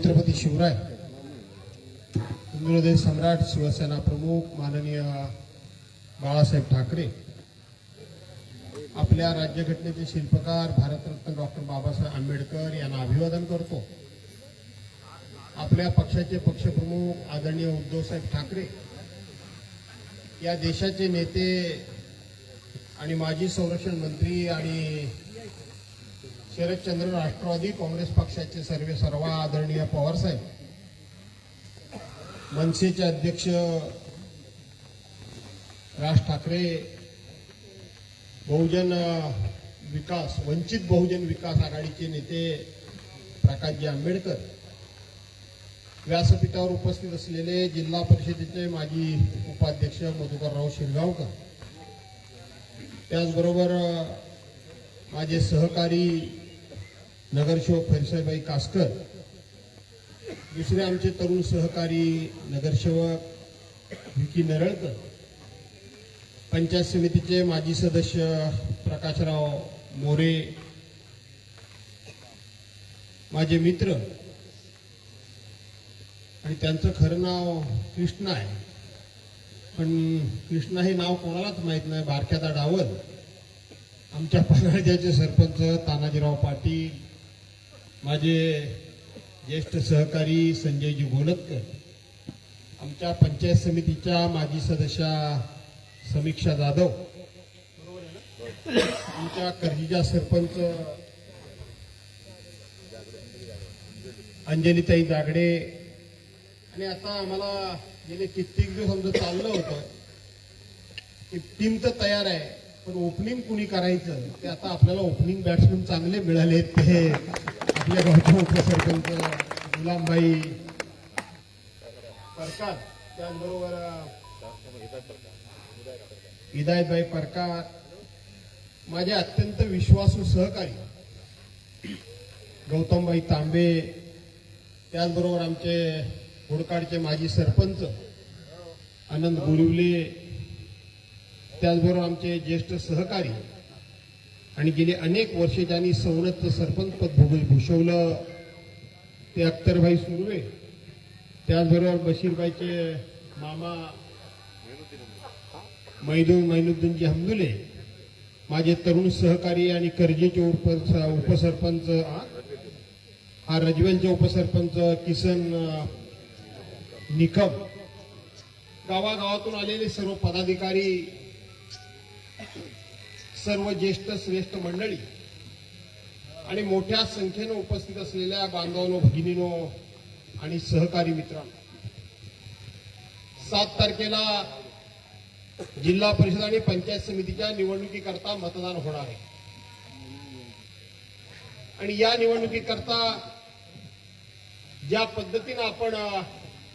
छत्रपती शिवराय हिंदुहृदय सम्राट शिवसेना प्रमुख माननीय बाळासाहेब ठाकरे आपल्या राज्यघटनेचे शिल्पकार भारतरत्न डॉक्टर बाबासाहेब आंबेडकर यांना अभिवादन करतो. आपल्या पक्षाचे पक्षप्रमुख आदरणीय उद्धवसाहेब ठाकरे या देशाचे नेते आणि माजी संरक्षण मंत्री आणि शरदचंद्र राष्ट्रवादी काँग्रेस पक्षाचे सर्वे सर्व आदरणीय पवारसाहेब मनसेचे अध्यक्ष राज ठाकरे बहुजन विकास वंचित बहुजन विकास आघाडीचे नेते प्रकाशजी आंबेडकर व्यासपीठावर उपस्थित असलेले जिल्हा परिषदेचे माजी उपाध्यक्ष मधुकरराव शिरगावकर. त्याचबरोबर माझे सहकारी नगरसेवक फरसाईबाई कासकर दुसरे आमचे तरुण सहकारी नगरसेवक विकी नरळकर पंचायत समितीचे माजी सदस्य प्रकाशराव मोरे माझे मित्र आणि त्यांचं खरं नाव कृष्णा आहे. पण कृष्णा हे नाव कोणालाच माहीत नाही बारक्याचा डावल. आमच्या पन्हाळ्याचे सरपंच तानाजीराव पाटील माझे ज्येष्ठ सहकारी संजयजी गोलतकर आमच्या पंचायत समितीच्या माजी सदस्या समीक्षा जाधव आमच्या कर्जीच्या सरपंच अंजलीताई जागडे आणि आता आम्हाला गेले कित्येक दिवस आमचं चाललं होतं. की टीम तर तयार आहे पण ओपनिंग कुणी करायचं? ते आता आपल्याला ओपनिंग बॅट्समन चांगले मिळाले ते आपल्या गावचे उपसरपंच गुलामबाई परकार त्याचबरोबर हिदायतबाई परकार माझे अत्यंत विश्वासू सहकारी गौतमबाई तांबे त्याचबरोबर आमचे होडकाडचे माजी सरपंच आनंद गोरिवले त्याचबरोबर आमचे ज्येष्ठ सहकारी आणि गेली अनेक वर्ष त्यांनी सवलतचं सरपंच पद भूषवलं ते अख्तरभाई सुर्वे त्याचबरोबर बशीरबाईचे मामा मैदून मैनुद्दीनजी हमदुले माझे तरुण सहकारी आणि कर्जेचे उप उपसरपंच हा? रजवेलचे उपसरपंच किसन निकम गावागावातून आलेले सर्व पदाधिकारी सर्व ज्येष्ठ श्रेष्ठ मंडळी आणि मोठ्या संख्येनं उपस्थित असलेल्या बांधवांनो भगिनीनो आणि सहकारी मित्रांनो सात तारखेला जिल्हा परिषद आणि पंचायत समितीच्या निवडणुकीकरता मतदान होणार आहे. आणि या निवडणुकीकरता ज्या पद्धतीनं आपण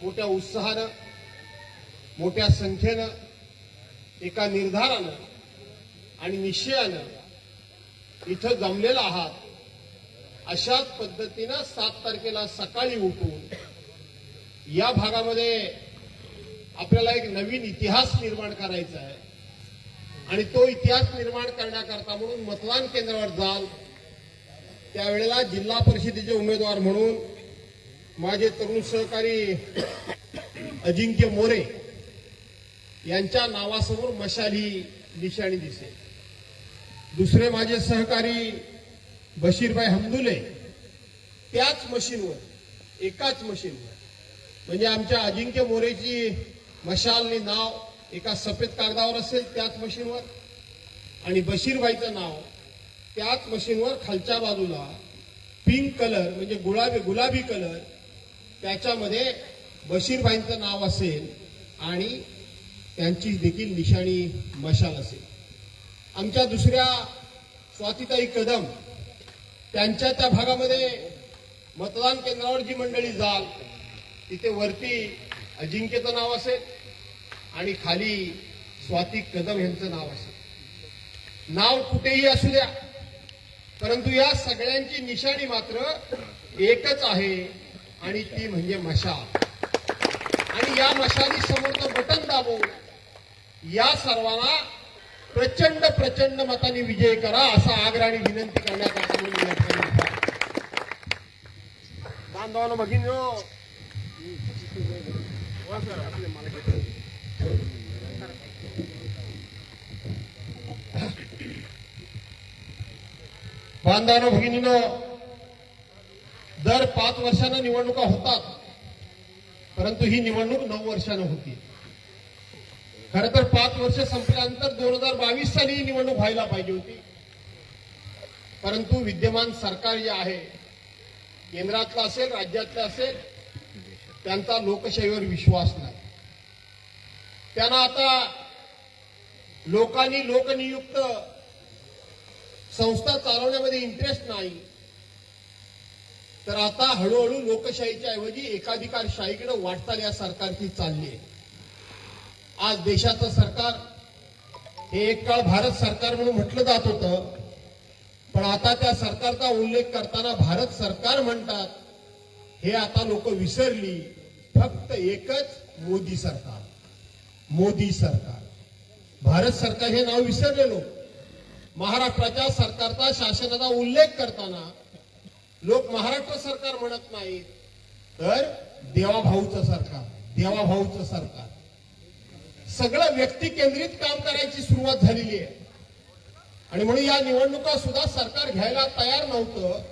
मोठ्या उत्साहानं मोठ्या संख्येनं एका निर्धारानं आणि निश्चयानं इथं जमलेला आहात. अशाच पद्धतीनं सात तारखेला सकाळी उठून या भागामध्ये आपल्याला एक नवीन इतिहास निर्माण करायचा आहे. आणि तो इतिहास निर्माण करण्याकरता म्हणून मतदान केंद्रावर जाल. त्यावेळेला जिल्हा परिषदेचे उमेदवार म्हणून माझे तरुण सहकारी अजिंक्य मोरे यांच्या नावासमोर मशाल ही निशाणी दिसेल. दुसरे माझे सहकारी बशीरभाई हमदुले त्याच मशीनवर एकाच मशीनवर. म्हणजे आमच्या अजिंक्य मोरेची मशालनी नाव एका सफेद कागदावर असेल त्याच मशीनवर आणि बशीरबाईचं नाव त्याच मशीनवर खालच्या बाजूला पिंक कलर म्हणजे गुलाबी गुलाबी कलर त्याच्यामध्ये बशीरबाईंचं नाव असेल आणि त्यांची देखील निशाणी मशाल असेल. आमच्या दुसऱ्या स्वातीताई कदम त्यांच्या त्या भागामध्ये मतदान केंद्रावर जी मंडळी जाल तिथे वरती अजिंक्यचं नाव असेल आणि खाली स्वाती कदम यांचं नाव असेल. नाव कुठेही असू द्या परंतु या सगळ्यांची निशाणी मात्र एकच आहे आणि ती म्हणजे मशाल आणि या मशाली समोरचं बटन दाबून या सर्वांना प्रचंड प्रचंड मताने विजय करा असा आग्रहाने विनंती या ठिकाणी उभा आहे. बांधवानं भगिनी बांधवानं भगिनीनं दर पाच वर्षानं निवडणुका होतात परंतु ही निवडणूक नऊ वर्षानं होती खरं तर पाच वर्ष संपल्यानंतर दोन हजार बावीस साली ही निवडणूक व्हायला पाहिजे होती. परंतु विद्यमान सरकार जे आहे केंद्रातलं असेल राज्यातलं असेल त्यांचा लोकशाहीवर विश्वास नाही. त्यांना आता लोकांनी लोकनियुक्त संस्था चालवण्यामध्ये इंटरेस्ट नाही. तर आता हळूहळू लोकशाहीच्या ऐवजी एकाधिकारशाहीकडे वाटचाल या सरकारची चालली आहे. आज देशाचं सरकार हे एक काळ भारत सरकार म्हणून म्हटलं जात होतं. पण आता त्या सरकारचा उल्लेख करताना भारत सरकार म्हणतात हे आता लोक विसरली. फक्त एकच मोदी सरकार. मोदी सरकार. भारत सरकार हे नाव विसरले लोक महाराष्ट्राच्या सरकारचा शासनाचा उल्लेख करताना लोक महाराष्ट्र सरकार म्हणत नाहीत तर देवाभाऊचं सरकार देवाभाऊचं सरकार. सगळं व्यक्ती केंद्रित काम करायची सुरुवात झालेली आहे. आणि म्हणून या निवडणुका सुद्धा सरकार घ्यायला तयार नव्हतं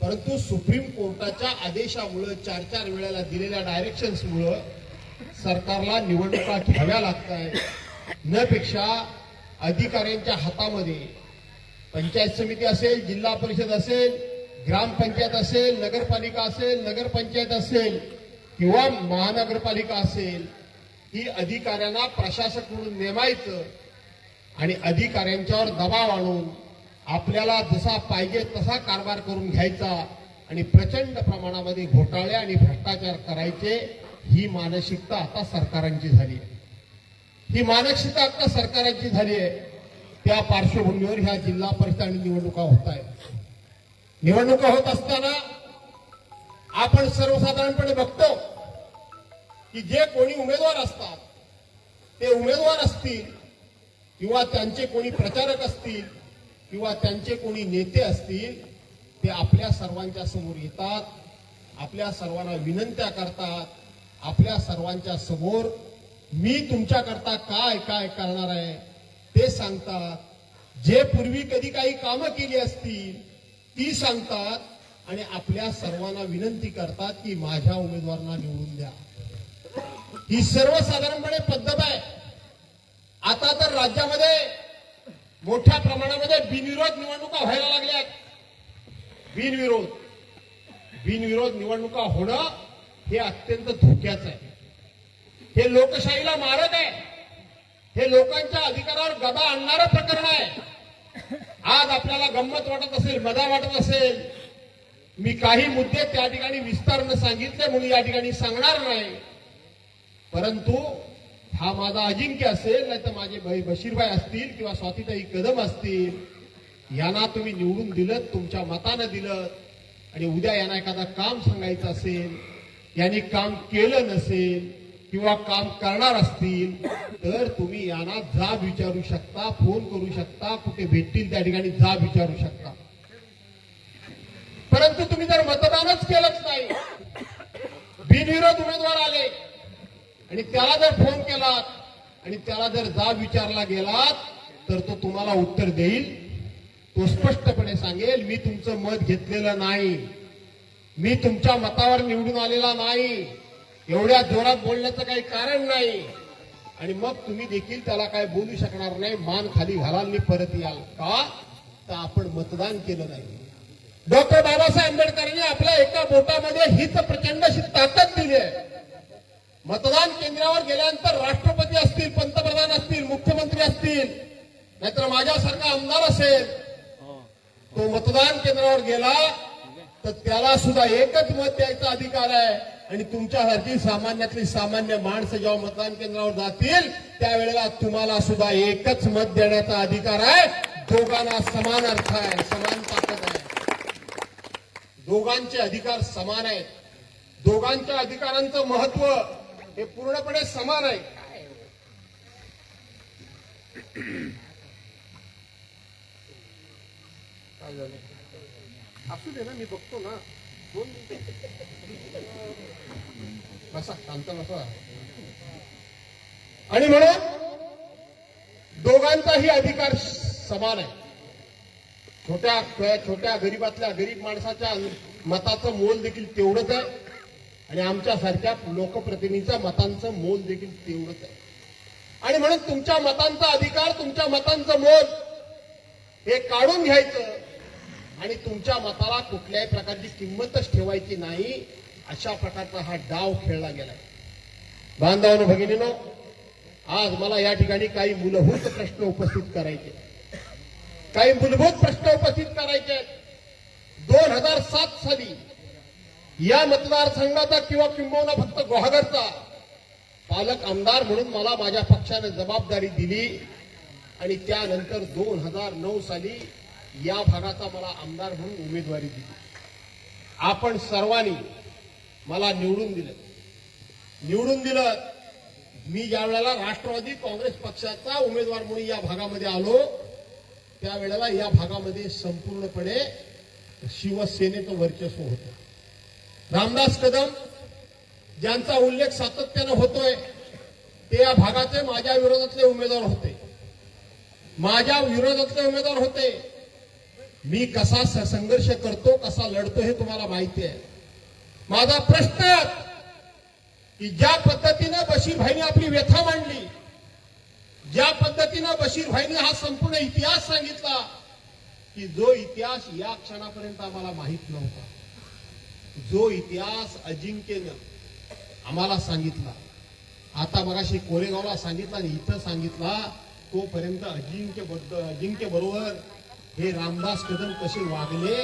परंतु सुप्रीम कोर्टाच्या आदेशामुळं चार चार वेळेला दिलेल्या डायरेक्शन्समुळं सरकारला निवडणुका घ्याव्या लागत आहेत न पेक्षा अधिकाऱ्यांच्या हातामध्ये पंचायत समिती असेल जिल्हा परिषद असेल ग्रामपंचायत असेल नगरपालिका असेल नगरपंचायत असेल किंवा महानगरपालिका असेल ही अधिकाऱ्यांना प्रशासक म्हणून नेमायचं आणि अधिकाऱ्यांच्यावर दबाव आणून आपल्याला जसा पाहिजे तसा कारभार करून घ्यायचा आणि प्रचंड प्रमाणामध्ये घोटाळे आणि भ्रष्टाचार करायचे ही मानसिकता आता सरकारांची झाली आहे. ही मानसिकता आता सरकारांची झाली आहे. त्या पार्श्वभूमीवर ह्या जिल्हा परिषद आणि निवडणुका होत आहेत. निवडणुका होत असताना आपण सर्वसाधारणपणे बघतो की जे कोणी उमेदवार असतात ते उमेदवार असतील किंवा त्यांचे कोणी प्रचारक असतील किंवा त्यांचे कोणी नेते असतील ते आपल्या सर्वांच्या समोर येतात आपल्या सर्वांना विनंत्या करतात आपल्या सर्वांच्या समोर मी तुमच्याकरता काय काय करणार आहे ते सांगतात. जे पूर्वी कधी काही कामं केली असतील ती सांगतात आणि आपल्या सर्वांना विनंती करतात की माझ्या उमेदवारांना निवडून द्या. ही सर्वसाधारणपणे पद्धत आहे. आता तर राज्यामध्ये मोठ्या प्रमाणामध्ये बिनविरोध निवडणुका व्हायला लागल्यात बिनविरोध. बिनविरोध निवडणुका होणं हे अत्यंत धोक्याचं आहे. हे लोकशाहीला मारत आहे. हे लोकांच्या अधिकारावर गदा आणणारं प्रकरण आहे. आज आपल्याला गंमत वाटत असेल मजा वाटत असेल. मी काही मुद्दे त्या ठिकाणी विस्तारानं सांगितले म्हणून या ठिकाणी सांगणार नाही. परंतु हा माझा अजिंक्य असेल नाही तर माझे भाई बशीरभाई असतील किंवा स्वातीताई कदम असतील यांना तुम्ही निवडून दिलं तुमच्या मतानं दिलं आणि उद्या यांना एखादा काम सांगायचं असेल यांनी काम केलं नसेल किंवा काम करणार असतील तर तुम्ही यांना जाब विचारू शकता फोन करू शकता कुठे भेटतील त्या ठिकाणी जाब विचारू शकता. परंतु तुम्ही जर मतदानच केलंच नाही. बिनविरोध उमेदवार आले. आणि त्याला जर फोन केलात आणि त्याला जर जाब विचारला गेलात तर तो तुम्हाला उत्तर देईल. तो स्पष्टपणे सांगेल मी तुमचं मत घेतलेलं नाही. मी तुमच्या मतावर निवडून आलेला नाही. एवढ्या जोरात बोलण्याचं काही कारण नाही. आणि मग तुम्ही देखील त्याला काय बोलू शकणार नाही. मान खाली घालाल मी परत याल. का? तर आपण मतदान केलं नाही. डॉक्टर बाबासाहेब आंबेडकरांनी आपल्या एका बोटामध्ये हित प्रचंड अशी ताकद दिली आहे मतदान केंद्रावर गेल्यानंतर राष्ट्रपती असतील पंतप्रधान असतील मुख्यमंत्री असतील नाहीतर माझ्यासारखा आमदार असेल तो मतदान केंद्रावर गेला तर त्याला सुद्धा एकच मत द्यायचा अधिकार आहे. आणि तुमच्यासारखी सामान्यातली सामान्य माणसं जेव्हा मतदान केंद्रावर जातील त्यावेळेला तुम्हाला सुद्धा एकच मत देण्याचा अधिकार आहे. दोघांना समान अर्थ आहे समान ताकद आहे. दोघांचे अधिकार समान आहेत. दोघांच्या अधिकारांचं महत्त्व हे पूर्णपणे समान आहे. असू दे ना मी बघतो ना. बसा शांत बसा. आणि म्हणून दोघांचाही अधिकार समान आहे. छोट्या छोट्या गरीबातल्या गरीब माणसाच्या मताचं मोल देखील तेवढंच आहे. आणि आमच्यासारख्या लोकप्रतिनिधीच्या मतांचं मोल देखील तेवढंच आहे. आणि म्हणून तुमच्या मतांचा अधिकार तुमच्या मतांचं मोल हे काढून घ्यायचं आणि तुमच्या मताला कुठल्याही प्रकारची किंमतच ठेवायची नाही अशा प्रकारचा हा डाव खेळला गेलाय. बांधवानं भगिनीनो आज मला या ठिकाणी काही मूलभूत प्रश्न उपस्थित करायचे काही मूलभूत प्रश्न उपस्थित करायचे आहेत. दोन हजार सात साली या मतदारसंघाचा किंवा किंबहुना फक्त गुहागरचा पालक आमदार म्हणून मला माझ्या पक्षाने जबाबदारी दिली आणि त्यानंतर दोन हजार नऊ साली या भागाचा मला आमदार म्हणून उमेदवारी दिली. आपण सर्वांनी मला निवडून दिलं. निवडून दिलं मी ज्या वेळेला राष्ट्रवादी काँग्रेस पक्षाचा उमेदवार म्हणून या भागामध्ये आलो त्यावेळेला या भागामध्ये संपूर्णपणे शिवसेनेचं वर्चस्व होतं. रामदास कदम ज्यांचा उल्लेख सातत्यानं होतोय ते या भागाचे माझ्या विरोधातले उमेदवार होते. माझ्या विरोधातले उमेदवार होते. मी कसा संघर्ष करतो कसा लढतो हे तुम्हाला माहिती आहे. माझा प्रश्न की ज्या पद्धतीनं बशीर भाईने आपली व्यथा मांडली ज्या पद्धतीनं बशीर भाईने हा संपूर्ण इतिहास सांगितला की जो इतिहास या क्षणापर्यंत आम्हाला माहीत नव्हता. जो इतिहास अजिंक्यनं आम्हाला सांगितला आता मगाशी कोरेगावला सांगितला आणि इथं सांगितला तोपर्यंत अजिंक्य अजिंक्य बरोबर हे रामदास कदम कसे वागले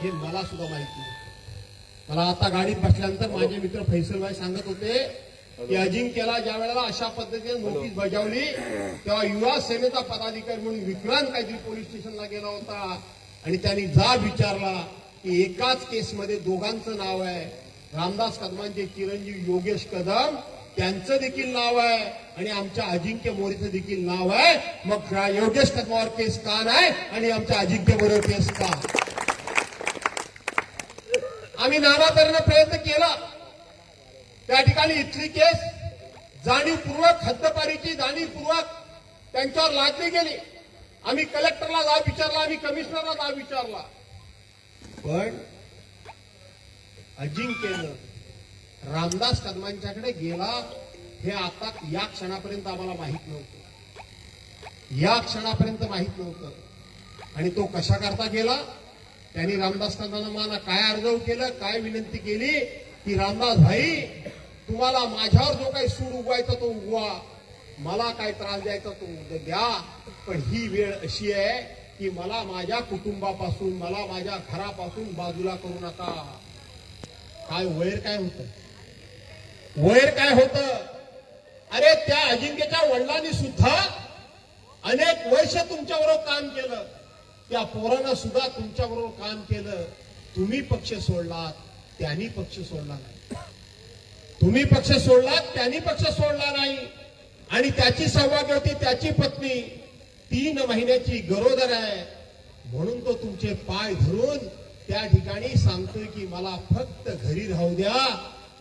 हे मला सुद्धा माहिती मला आता गाडीत बसल्यानंतर माझे मित्र फैसलभाई सांगत होते की अजिंक्यला ज्या वेळेला अशा पद्धतीने नोटीस बजावली तेव्हा युवा सेनेचा पदाधिकारी म्हणून विक्रांत काहीतरी पोलीस स्टेशनला गेला होता आणि त्यांनी जा विचारला की एकाच केसमध्ये दोघांचं नाव आहे. रामदास कदमांचे चिरंजीव योगेश कदम त्यांचं देखील नाव आहे. आणि आमच्या अजिंक्य मोरेचं देखील नाव आहे. मग योगेश कदमावर केस का नाही? आणि आमच्या अजिंक्य बरोबर केस का? आम्ही नाना तऱ्हेनं प्रयत्न केला. त्या ठिकाणी इथली केस जाणीवपूर्वक हद्दपारीची जाणीवपूर्वक त्यांच्यावर लादली गेली. आम्ही कलेक्टरला जाब विचारला आम्ही कमिशनरला जाब विचारला. पण अजिंक्यनं रामदास कदमांच्याकडे गेला हे आता या क्षणापर्यंत आम्हाला माहीत नव्हतं. या क्षणापर्यंत माहीत नव्हतं. आणि तो कशा करता गेला? त्यांनी रामदास कदमांना काय अर्जव केलं काय विनंती केली? की रामदास भाई तुम्हाला माझ्यावर जो काही सूड उगवायचा तो उगवा. मला काय त्रास द्यायचा तो द्या. पण ही वेळ अशी आहे की मला माझ्या कुटुंबापासून मला माझ्या घरापासून बाजूला करू नका. काय वैर काय होत? वैर काय होत? अरे त्या अजिंक्यच्या वडिलांनी सुद्धा अनेक वर्ष तुमच्याबरोबर काम केलं. त्या पोरानं सुद्धा तुमच्याबरोबर काम केलं. तुम्ही पक्ष सोडलात त्यांनी पक्ष सोडला नाही. तुम्ही पक्ष सोडलात त्यांनी पक्ष सोडला नाही. आणि त्याची सहभागी होती त्याची पत्नी. तीन महिन्याची गरोदर आहे. म्हणून तो तुमचे पाय धरून त्या ठिकाणी सांगतोय की मला फक्त घरी राहू द्या.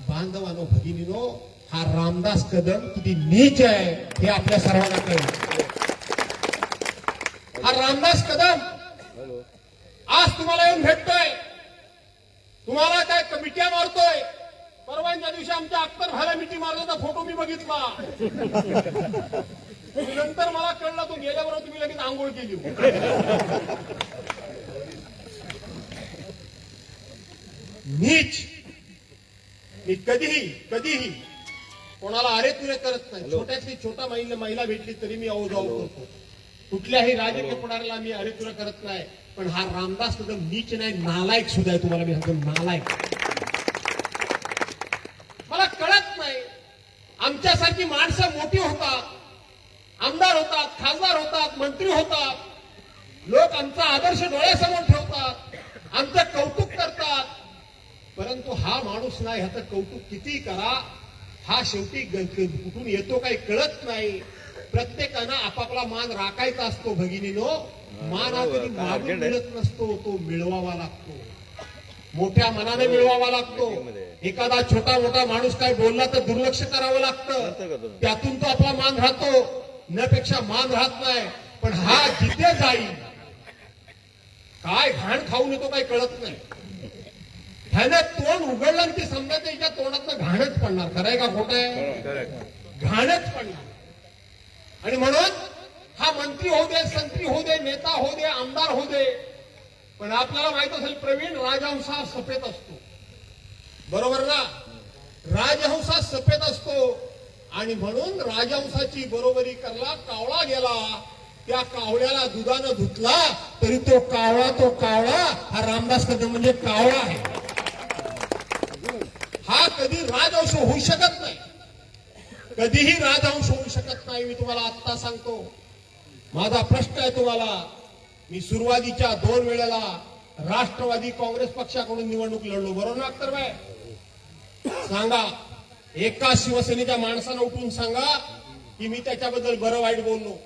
बांधवानो भगिनीनो हा रामदास कदम किती नीच आहे हे आपल्या सर्वांना कळेल. हा रामदास कदम आज तुम्हाला येऊन भेटतोय. तुम्हाला काय मिठ्या मारतोय. परवाच्या दिवशी आमच्या अख्तर भाला मिठी मारल्याचा फोटो मी बघितला. नंतर मला कळलं तो गेल्याबरोबर तुम्ही लगेच आंघोळ केली नीच. मी कधीही कधीही कोणाला अरे तुरे करत नाही. छोट्यातली छोटा महिला महिला भेटली तरी मी अहो जाऊ करतो. कुठल्याही राजकीय पुढाऱ्याला मी अरे तुरे करत नाही. पण हा रामदास कदम नीच नाही नालायक सुद्धा आहे तुम्हाला मी सांगतो नालायक मला कळत नाही आमच्यासारखी माणसं मोठी होतात आमदार होतात मंत्री होतात. लोक आमचा आदर्श डोळ्यासमोर ठेवतात. आमचं कौतुक करतात. परंतु हा माणूस नाही ह्याचं कौतुक किती करा हा शेवटी कुठून येतो काही कळत नाही. प्रत्येकानं आपापला मान राखायचा असतो भगिनीनो. मान हा कधी मागून मिळत नसतो तो मिळवावा लागतो. मोठ्या मनाने मिळवावा लागतो. एखादा छोटा मोठा माणूस काय बोलला तर दुर्लक्ष करावं लागतं. त्यातून तो आपला मान राहतो. नपेक्षा मान राहत नाही. पण हा जिथे जाईल काय घाण खाऊन येतो काही कळत नाही. ह्याने तोंड उघडलं आणि ते समजा त्याच्या तोंडात घाणच पडणार. खरंय का खोटं आहे? घाणच पडणार. आणि म्हणून हा मंत्री होऊ दे संत्री होऊ दे नेता होऊ दे आमदार होऊ दे पण आपल्याला माहीत असेल प्रवीण राजहंस हा सफेद असतो. बरोबर ना? राजहंस हा सफेद असतो. आणि म्हणून राजहंसाची बरोबरी करला कावळा गेला. त्या कावळ्याला दुधानं धुतला तरी तो कावळा तो कावळा हा रामदास कदम म्हणजे कावळा आहे. हा कधी राजवंश होऊ शकत नाही. कधीही राजवंश होऊ शकत नाही मी तुम्हाला आत्ता सांगतो. माझा प्रश्न आहे तुम्हाला. मी सुरुवातीच्या दोन वेळेला राष्ट्रवादी काँग्रेस पक्षाकडून निवडणूक लढलो बरोबर ना अख्तरबाई? सांगा एका शिवसेनेच्या माणसानं उठून सांगा की मी त्याच्याबद्दल बरं वाईट बोललो.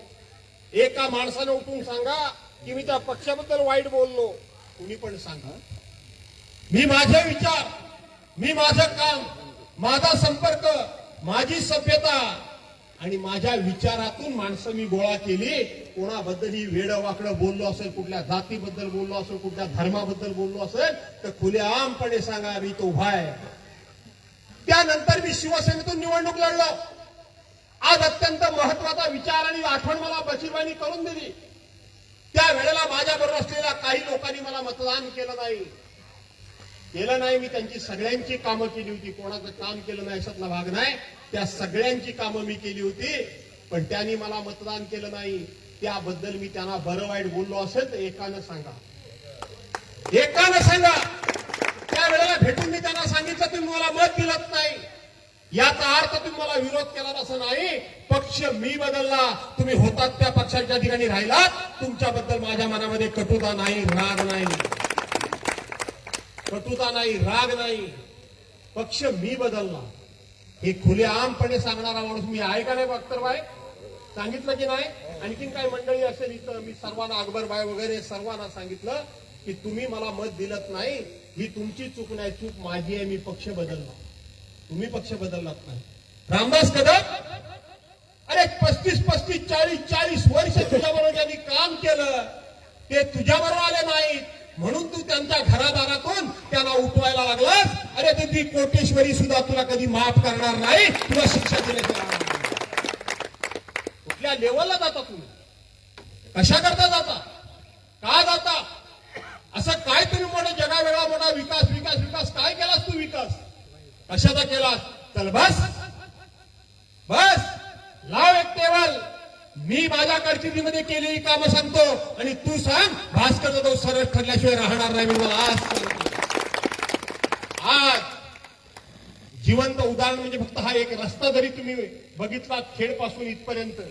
एका माणसानं उठून सांगा की मी त्या पक्षाबद्दल वाईट बोललो. कुणी पण सांगा. मी माझे विचार मी माझं काम माझा संपर्क माझी सभ्यता आणि माझ्या विचारातून माणसं मी गोळा केली. कोणाबद्दलही वेडं वाकडं बोललो असेल कुठल्या जातीबद्दल बोललो असेल कुठल्या धर्माबद्दल बोललो असेल तर खुलेआमपणे सांगा मी तो उभा आहे. त्यानंतर मी शिवसेनेतून निवडणूक लढलो. आज अत्यंत महत्त्वाचा विचार आणि आठवण मला बशीरबाईंनी करून दिली. त्या वेळेला माझ्याबरोबर असलेल्या काही लोकांनी मला मतदान केलं नाही. केलं नाही मी त्यांची सगळ्यांची कामं केली होती. कोणाचं काम केलं नाही अशातला भाग नाही. त्या सगळ्यांची कामं मी केली होती पण त्यांनी मला मतदान केलं नाही. त्याबद्दल मी त्यांना बरं वाईट बोललो असेल तर एकानं सांगा. एकानं सांगा. त्यावेळेला भेटून मी त्यांना सांगितलं तुम्ही मला मत दिलत नाही. याचा अर्थ तुम्ही मला विरोध केला असं नाही. पक्ष मी बदलला तुम्ही होतात त्या पक्षाच्या ठिकाणी राहिलात. तुमच्याबद्दल माझ्या मनामध्ये कटुता नाही राग नाही. कटुता नाही राग नाही. पक्ष मी बदलला. हे खुलेआमपणे सांगणारा माणूस मी आहे का नाही बख्तरबाई सांगितलं की नाही? आणखीन काही मंडळी असेल इथं मी सर्वांना अकबरबाई वगैरे सर्वांना सांगितलं की तुम्ही मला मत दिलत नाही. ही तुमची चूक नाही चूक माझी आहे मी पक्ष बदलला. तुम्ही पक्ष बदललात नाही. रामदास कदम? अरे पस्तीस पस्तीस चाळीस चाळीस वर्ष तुझ्याबरोबर ज्यांनी काम केलं ते तुझ्याबरोबर आले नाहीत. म्हणून तू त्यांच्या घरादारातून त्यांना उठवायला लागलास. अरे ते ती कोटेश्वरी सुद्धा तुला कधी माफ करणार नाही. तुला शिक्षा दिल्याशिवाय कुठल्या लेवलला जाता तुम्ही? कशा करता जाता? का जाता? असं काय तुम्ही मोठा जगा वेगळा मोठा विकास विकास विकास. काय केलास तू विकास? कशाचा केलास चल बस. बस. लाव एक टेबल. मी माझ्या कारकिर्दीमध्ये केलेली कामं सांगतो आणि तू सांग भास्कर जाधव सरळ ठरल्याशिवाय राहणार नाही मी मला आज आज. जिवंत उदाहरण म्हणजे फक्त हा एक रस्ता जरी तुम्ही बघितला खेडपासून इथपर्यंत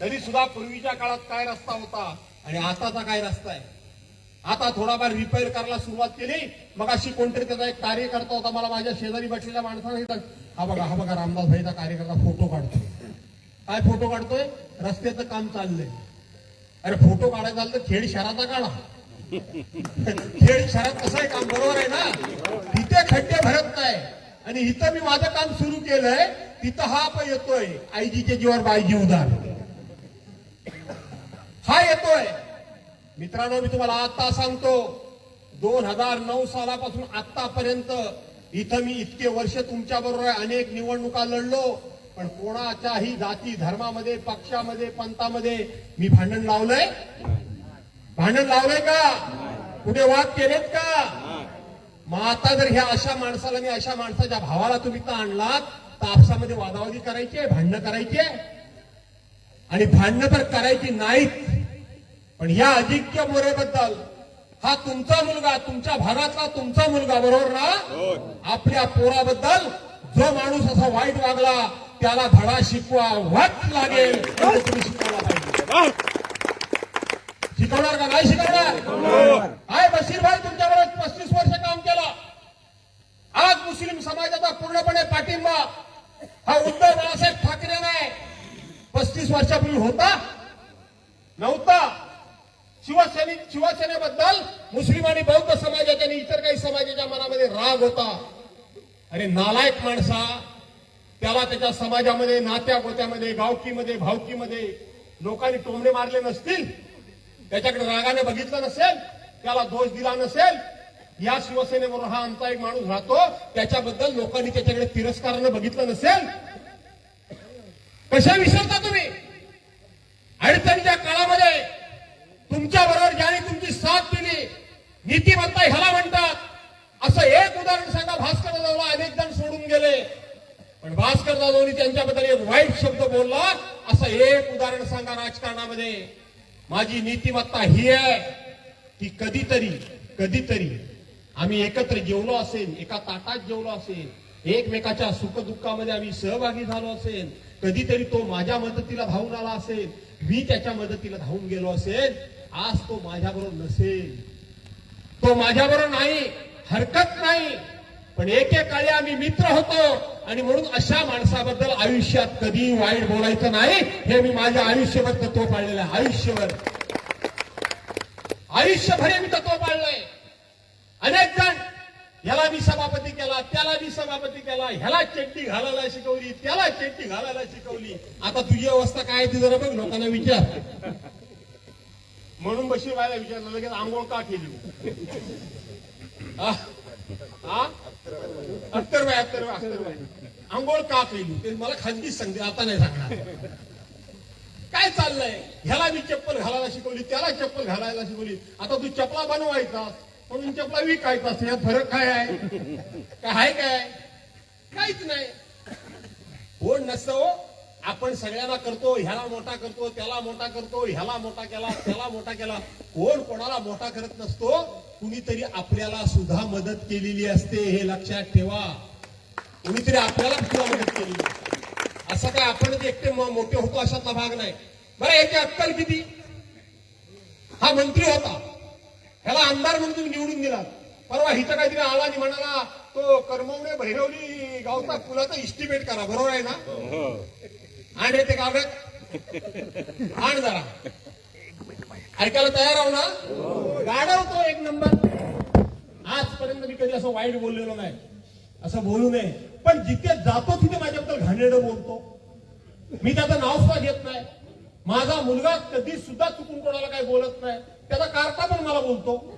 तरी सुद्धा पूर्वीच्या काळात काय रस्ता होता आणि आताचा काय रस्ता आहे? आता थोडाफार रिपेअर करायला सुरुवात केली. मग अशी कोणतरी त्याचा एक कार्यकर्ता होता मला माझ्या शेजारी बसलेल्या माणसाने हा बघा हा बघा रामदास भाईचा कार्यकर्ता फोटो काढतोय. काय फोटो काढतोय? रस्त्याचं काम चाललंय. अरे फोटो काढायचा झालं तर खेड शहराचा काढा. खेड शहरात कसं आहे काम? बरोबर आहे ना? तिथे खड्डे भरत नाही. आणि इथं मी माझं काम सुरू केलंय तिथं हा पण येतोय. आईजीच्या जीवावर बायजी उदार. हा येतोय. मित्रांनो मी तुम्हाला आता सांगतो दोन हजार नऊ सालापासून आतापर्यंत इथं मी इतके वर्ष तुमच्या बरोबर अनेक निवडणुका लढलो पण कोणाच्याही जाती धर्मामध्ये पक्षामध्ये पंथामध्ये मी भांडण लावलंय? भांडण लावलंय का? कुठे वाद केलेत का? मग आता जर ह्या अशा माणसाला आणि अशा माणसाच्या भावाला तुम्ही इथं आणलात तर आपसामध्ये वादावादी करायची भांडणं करायची आणि भांडणं तर करायची नाहीत. पण या अजिंक्य मोरेबद्दल हा तुमचा मुलगा तुमच्या भागातला तुमचा मुलगा बरोबर ना? आपल्या पोराबद्दल जो माणूस असा वाईट वागला त्याला धडा शिकवा वाट लागेल. तुम्ही शिकवला पाहिजे. शिकवणार का? नाही शिकवणार? काय बशीर भाई तुमच्याबरोबर पस्तीस वर्ष काम केलं. आज मुस्लिम समाजाचा पूर्णपणे पाठिंबा हा उद्धव बाळासाहेब ठाकरे नाही पस्तीस वर्षापूर्वी होता? नव्हता. शिवसेने शिवसेनेबद्दल मुस्लिम आणि बौद्ध समाजाच्या आणि इतर काही समाजाच्या मनामध्ये राग होता. अरे नालायक माणसा त्याला त्याच्या समाजामध्ये नात्या गोत्यामध्ये गावकीमध्ये भावकीमध्ये लोकांनी टोमणे मारले नसतील त्याच्याकडे रागाने बघितलं नसेल त्याला दोष दिला नसेल या शिवसेनेबरोबर हा आमचा एक माणूस राहतो त्याच्याबद्दल लोकांनी त्याच्याकडे तिरस्कारानं बघितलं नसेल. कशा विसरता तुम्ही? अडचणीच्या काळामध्ये तुमच्या बरोबर ज्याने तुमची साथ दिली नीतिमत्ता ह्याला म्हणतात. असं एक उदाहरण सांगा भास्कर जाधवला अनेक जण सोडून गेले. पण भास्कर जाधवनी त्यांच्याबद्दल एक वाईट शब्द बोलला असं एक उदाहरण सांगा राजकारणामध्ये. माझी नीतिमत्ता ही आहे की कधीतरी कधीतरी आम्ही एकत्र जेवलो असेल एका ताटात जेवलो असेल एकमेकाच्या सुखदुःखामध्ये आम्ही सहभागी झालो असेल कधीतरी तो माझ्या मदतीला धावून आला असेल मी त्याच्या मदतीला धावून गेलो असेल आज तो माझ्याबरोबर नसेल. तो माझ्याबरोबर नाही हरकत नाही. पण एकेकाळी आम्ही मित्र होतो आणि म्हणून अशा माणसाबद्दल आयुष्यात कधी वाईट बोलायचं नाही. हे मी माझ्या आयुष्यभर तत्व पाळलेलं आहे. आयुष्यभर. आयुष्यभर मी तत्व पाळलंय अनेक जण याला मी सभापती केला त्याला मी सभापती केला ह्याला चेट्टी घालायला शिकवली त्याला चेट्टी घालायला शिकवली. आता तुझी अवस्था काय आहे ती जरा बघ लोकांना विचार. म्हणून बशी व्हायला विचारलं लगेच आंघोळ का केली? आ? अत्तर बाय अत्तर बाय अत्तर बाय. आंघोळ का केली? ते मला खाजगी सांगते आता नाही सांगणार. काय चाललंय? ह्याला मी चप्पल घालायला शिकवली त्याला चप्पल घालायला शिकवली. आता तू चपला बनवायचा म्हणून चपला विकायचा यात फरक काय आहे? काय काय? काहीच नाही. कोण नसतं हो. आपण सगळ्यांना करतो ह्याला मोठा करतो त्याला मोठा करतो ह्याला मोठा केला त्याला मोठा केला. कोण कोणाला मोठा करत नसतो कुणीतरी आपल्याला सुद्धा मदत केलेली असते हे लक्षात ठेवा. कुणीतरी आपल्याला सुद्धा मदत केलेली असते. असं काय आपणच एकटे मोठे होतो अशातला भाग नाही. बरं याची अक्कल किती? हा मंत्री होता. ह्याला आमदार म्हणून तुम्ही निवडून दिला परवा हिचं काहीतरी आला आणि म्हणाला तो कर्मवणे भैरवली गावचा पुलाचा इस्टिमेट करा. बरोबर आहे ना? हो. आणि ते कागद आण जरा. ऐकायला तयार आहो ना? गाडवतो एक नंबर आजपर्यंत मी कधी असं वाईट बोललेलो नाही. असं बोलू नये. पण जिथे जातो तिथे माझ्याबद्दल घाणेरडं बोलतो. मी त्याचं नाव सुद्धा घेत नाही. माझा मुलगा कधी सुद्धा चुकून कोणाला काही बोलत नाही. त्याचा कारता पण मला बोलतो.